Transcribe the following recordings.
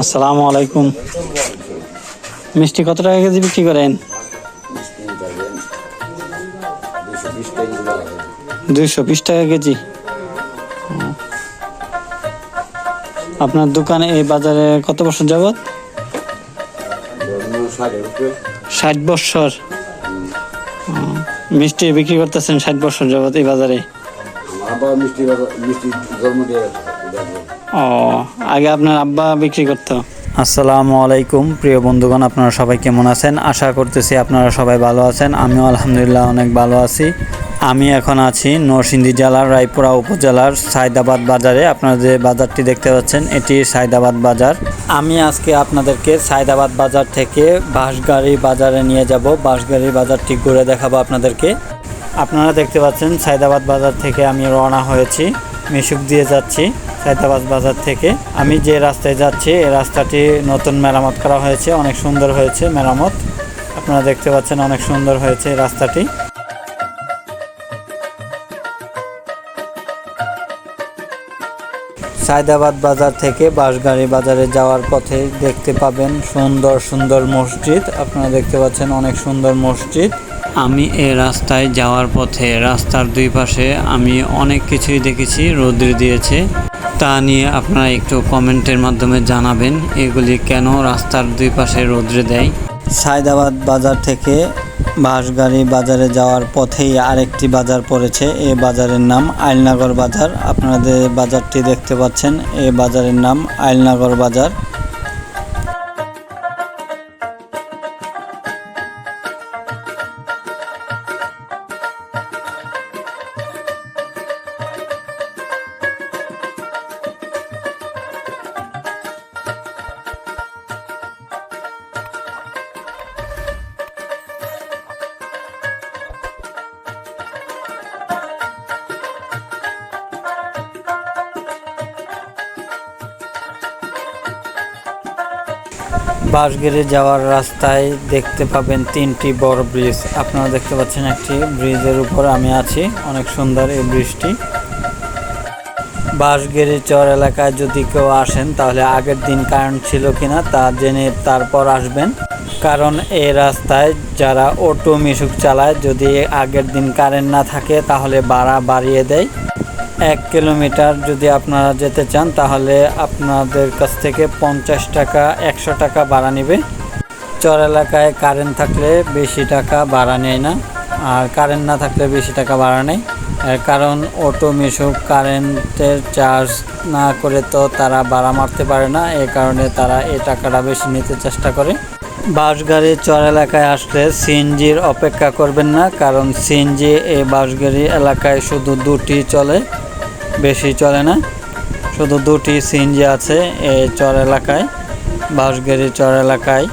আসসালামু আলাইকুম। মিষ্টি কত টাকা কেজি বিক্রি করেন? দুইশো বিশ টাকা কেজি। আপনার দোকানে এই বাজারে কত বছর যাবত ষাট বছর। মিষ্টি বিক্রি করতেছেন ষাট বছর যাবত এই বাজারে। মিষ্টি মিষ্টি ও, আগে আপনার আব্বা বিক্রি করতো। আসসালামু আলাইকুম, প্রিয় বন্ধুগণ, আপনারা সবাই কেমন আছেন? আশা করতেছি আপনারা সবাই ভালো আছেন। আমিও আলহামদুলিল্লাহ অনেক ভালো আছি। আমি এখন আছি নরসিংদী জেলার রায়পুরা উপজেলার সাইদাবাদ বাজারে। আপনারা যে বাজারটি দেখতে পাচ্ছেন, এটি সাইদাবাদ বাজার। আমি আজকে আপনাদেরকে সাইদাবাদ বাজার থেকে বাঁশগাড়ি বাজারে নিয়ে যাব। বাঁশগাড়ি বাজারটি ঘুরে দেখাবো আপনাদেরকে। আপনারা দেখতে পাচ্ছেন সাইদাবাদ বাজার থেকে আমি রওনা হয়েছি। মিশুক দিয়ে যাচ্ছি। সাইদাবাদ বাজার থেকে। আমি যে রাস্তায় যাচ্ছি, এই রাস্তাটি নতুন মেরামত করা হয়েছে, অনেক সুন্দর হয়েছে মেরামত। আপনারা দেখতে পাচ্ছেন অনেক সুন্দর হয়েছে এই রাস্তাটি। সায়দাবাদ বাজার থেকে বাঁশগাড়ি বাজারে যাওয়ার পথে দেখতে পাবেন সুন্দর সুন্দর মসজিদ। আপনারা দেখতে পাচ্ছেন অনেক সুন্দর মসজিদ। আমি এই রাস্তায় যাওয়ার পথে রাস্তার দুই পাশে আমি অনেক কিছুই দেখেছি, রোদ্র দিয়েছে। তা নিয়ে আপনারা একটু কমেন্টের মাধ্যমে জানাবেন, এগুলি কেন রাস্তার দুই পাশে রোদ্রে দেয়? সায়দাবাদ বাজার থেকে বাঁশগাড়ি বাজারে যাওয়ার পথেই আরেকটি বাজার পড়েছে, এ বাজারের নাম আইলনগর বাজার। আপনাদের বাজারটি দেখতে পাচ্ছেন, এ বাজারের নাম আইলনগর বাজার। বাঁশগিরি যাওয়ার রাস্তায় দেখতে পাবেন তিনটি বড় ব্রিজ। আপনারা দেখতে পাচ্ছেন একটি ব্রিজের উপর আমি আছি। অনেক সুন্দর এই ব্রিজটি। বাঁশগিরি চর এলাকায় যদি কেউ আসেন, তাহলে আগের দিন কারেন্ট ছিল কিনা তা জেনে তারপর আসবেন। কারণ এই রাস্তায় যারা অটো মিশুক চালায়, যদি আগের দিন কারেন্ট না থাকে, তাহলে ভাড়া বাড়িয়ে দেয়। এক কিলোমিটার যদি আপনারা যেতে চান, তাহলে আপনাদের কাছ থেকে পঞ্চাশ টাকা, একশো টাকা ভাড়া নেবে। চর এলাকায় কারেন্ট থাকলে বেশি টাকা ভাড়া নেয় না, আর কারেন্ট না থাকলে বেশি টাকা ভাড়া নেয়। কারণ অটো মিশুক কারেন্টের চার্জ না করে তো তারা ভাড়া মারতে পারে না এই কারণে তারা এই টাকাটা বেশি নিতে চেষ্টা করে। বাসগাড়ি চর এলাকায় আসলে সিএনজির অপেক্ষা করবেন না, কারণ সিএনজি এই বাসগাড়ি এলাকায় শুধু দুটি চলে। বেশি চলে না। শুধু দুটি সিএনজি আছে এই চর এলাকায় বাঁশগেরি চর এলাকায়।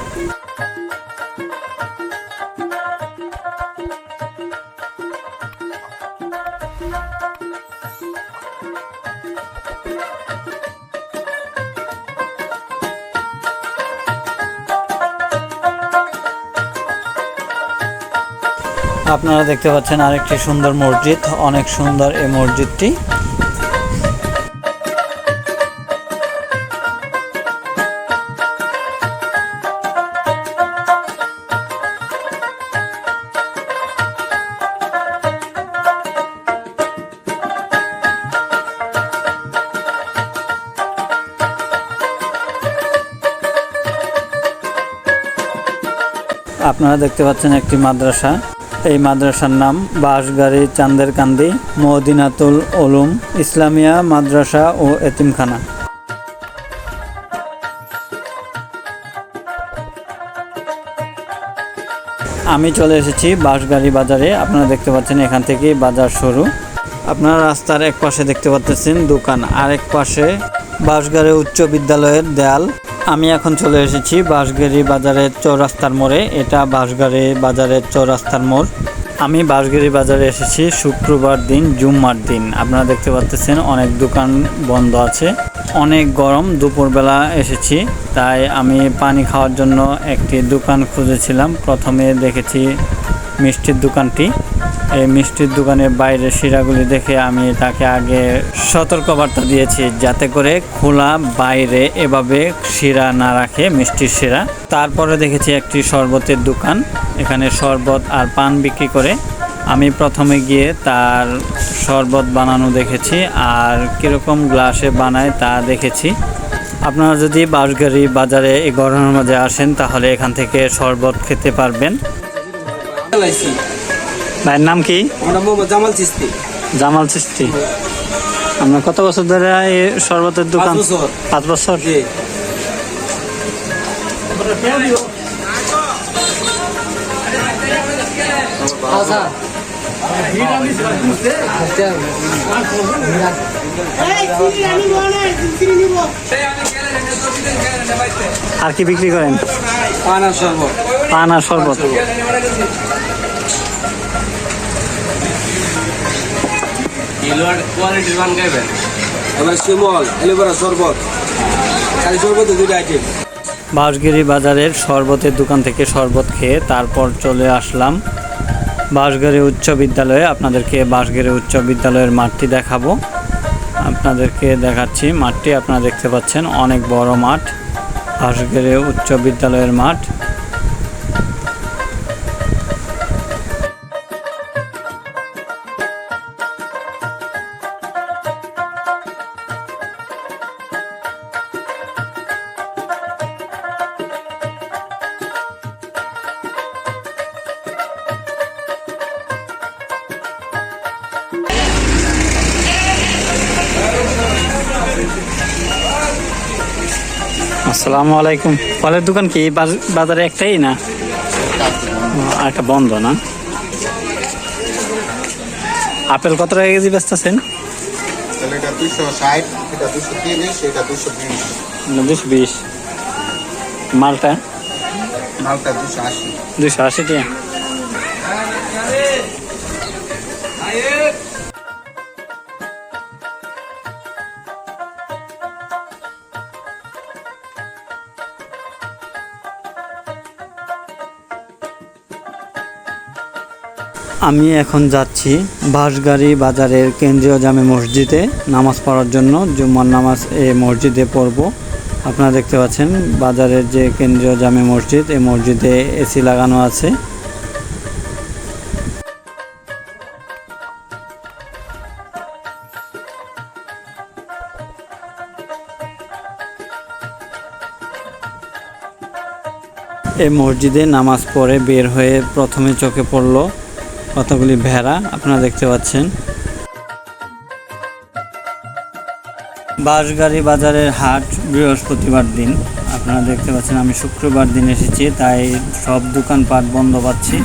আপনারা দেখতে পাচ্ছেন আরেকটি সুন্দর মসজিদ, অনেক সুন্দর এই মসজিদটি। আপনারা দেখতে পাচ্ছেন একটি মাদ্রাসা। এই মাদ্রাসার নাম বাঁশগাড়ি চান্দের কান্দি মদিনাতুল ওলুম ইসলামিয়া মাদ্রাসা ও এতিমখানা। আমি চলে এসেছি বাঁশগাড়ি বাজারে। আপনারা দেখতে পাচ্ছেন এখান থেকে বাজার শুরু। আপনারা রাস্তার এক পাশে দেখতে পাচ্ছেন দোকান আর এক পাশে বাঁশগাড়ি উচ্চ বিদ্যালয়ের দেয়াল। আমি এখন চলে এসেছি বাঁশগাড়ি বাজারের চৌরাস্তার মোড়ে। এটা বাঁশগাড়ি বাজারের চৌরাস্তার মোড়। আমি বাঁশগাড়ি বাজারে এসেছি শুক্রবার দিন, জুম্মার দিন। আপনারা দেখতে পাচ্ছেন অনেক দোকান বন্ধ আছে। অনেক গরম, দুপুরবেলা এসেছি। তাই আমি পানি খাওয়ার জন্য একটি দোকান খুঁজেছিলাম। প্রথমে দেখেছি মিষ্টির দোকানটি। এই মিষ্টির দোকানের বাইরের শিরাগুলি দেখে আমি তাকে আগে সতর্কবার্তা দিয়েছি যাতে করে খোলা বাইরে এভাবে শিরা না রাখে মিষ্টির শিরা। তারপরে দেখেছি একটি শরবতের দোকান, এখানে শরবত আর পান বিক্রি করে। আমি প্রথমে গিয়ে তার শরবত বানানো দেখেছি আর কীরকম গ্লাসে বানায় তা দেখেছি। আপনারা যদি বাঁশগাড়ি বাজারে এই গরমের মাঝে আসেন তাহলে এখান থেকে শরবত খেতে পারবেন। ভাইয়ের নাম কি? জামাল চিস্তি জামাল চিস্তি আমরা কত বছর ধরে এই শরবতের দোকান? পাঁচ বছর। আর কি বিক্রি করেন? পান আর শরবত। পান আর শরবত। এবার শিমল এলোভেরা শরবত। খালি শরবতে দুটো আইটেম বাঁশগিরি বাজারের শরবতের দোকান থেকে শরবত খেয়ে তারপর চলে আসলাম। বাঁশগাড়ি উচ্চ বিদ্যালয়ে আপনাদেরকে বাঁশগাড়ি উচ্চ বিদ্যালয়ের মাঠটি দেখাবো। আপনাদেরকে দেখাচ্ছি মাঠটি আপনারা দেখতে পাচ্ছেন অনেক বড় মাঠ। বাঁশগাড়ি উচ্চ বিদ্যালয়ের মাঠ। আসসালামু আলাইকুম। ফলের দোকান কি? বাজ- বাজারে একটাই না? আর একটা বন্ধ না? আপেল কত টাকা কেজি বেচতেছেন? এটা দুশো দুশো বিশ। মালটা? মালটা দুশো আশি। দুশো আশি টাকা। আমি এখন যাচ্ছি বাঁশগাড়ি বাজারের কেন্দ্রীয় জামে মসজিদে নামাজ পড়ার জন্য, জুম্মার নামাজ এই মসজিদে পড়ব। আপনারা দেখতে পাচ্ছেন বাজারের যে কেন্দ্রীয় জামে মসজিদ এই মসজিদে এসি লাগানো আছে। এই মসজিদে নামাজ পড়ে বের হয়ে প্রথমে চোখে পড়ল। কতগুলি ভেড়া আপনারা দেখতে পাচ্ছেন? বাঁশগাড়ি বাজারের হাট বৃহস্পতিবার দিন। আপনারা দেখতে পাচ্ছেন, আমি শুক্রবার দিন এসেছি, তাই সব দোকানপাট বন্ধ পাচ্ছি।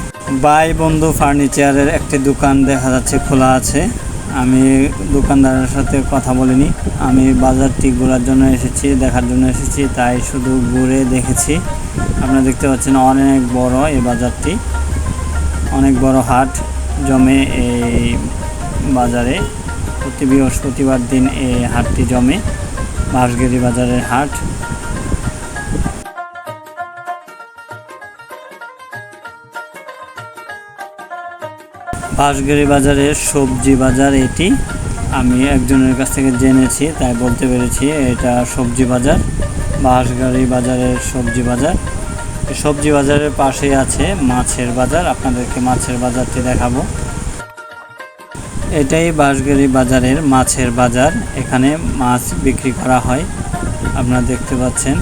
বাই বন্ধু ফার্নিচারের একটি দোকান দেখা যাচ্ছে, খোলা আছে। আমি দোকানদারের সাথে কথা বলিনি। আমি বাজারটি ঘোরার জন্য এসেছি, দেখার জন্য এসেছি, তাই শুধু ঘুরে দেখেছি। আপনারা দেখতে পাচ্ছেন, অনেক বড় এই বাজারটি। অনেক বড় হাট জমে এই বাজারে। প্রতি বৃহস্পতিবার দিন এই হাটটি জমে বাঁশগিরি বাজারের হাট। বাঁশগিরি বাজারের সবজি বাজার এটি। আমি একজনের কাছ থেকে জেনেছি, তাই বলতে পেরেছি, এটা সবজি বাজার বাঁশগাড়ি বাজারের সবজি বাজার। সবজি বাজারের পাশেই আছে মাছের বাজার। আপনাদেরকে মাছের বাজারটি দেখাবো। এটাই বাঁশগাড়ি বাজারের মাছের বাজার। এখানে মাছ বিক্রি করা হয়। আপনারা দেখতে পাচ্ছেন।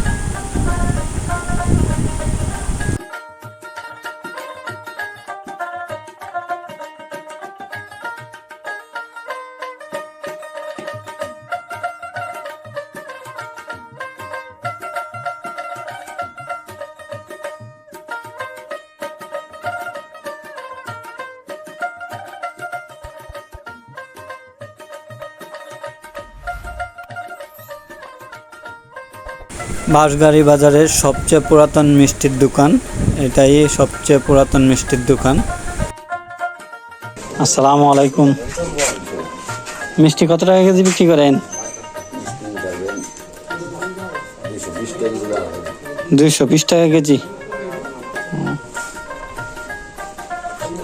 বাঁশগাড়ি বাজারের সবচেয়ে পুরাতন মিষ্টির দোকান। এটাই সবচেয়ে পুরাতন মিষ্টির দোকান। আসসালামু আলাইকুম। মিষ্টি কত টাকা কেজি বিক্রি করেন? দুইশো বিশ টাকা কেজি।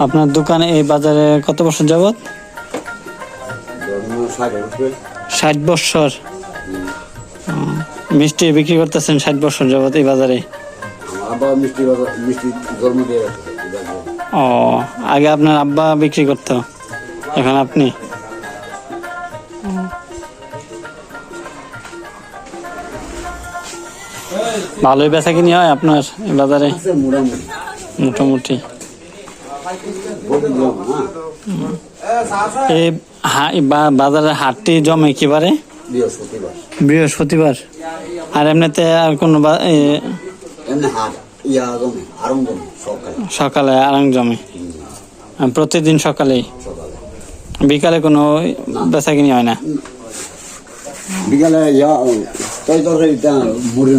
আপনার দোকানে এই বাজারে কত বছর যাবৎ? ষাট বছর। মিষ্টি বিক্রি করতেছেন ষাট বছর যাবত এই বাজারে? মিষ্টি মিষ্টি। ও আগে আপনার আব্বা বিক্রি করতো এখন আপনি? ভালোই বেচা কিনি হয় আপনার এই বাজারে? মোটামুটি। এই বাজারের হাটটি জমে কিবারে বৃহস্পতিবার। বৃহস্পতিবার? আর এমনিতে আর কোনো আরম জমে সকালে। আরাং জমে প্রতিদিন সকালেই? সকালে। বিকালে কোনো বেচা কিনি হয় না? বিকালে তরকারি মুড়ি।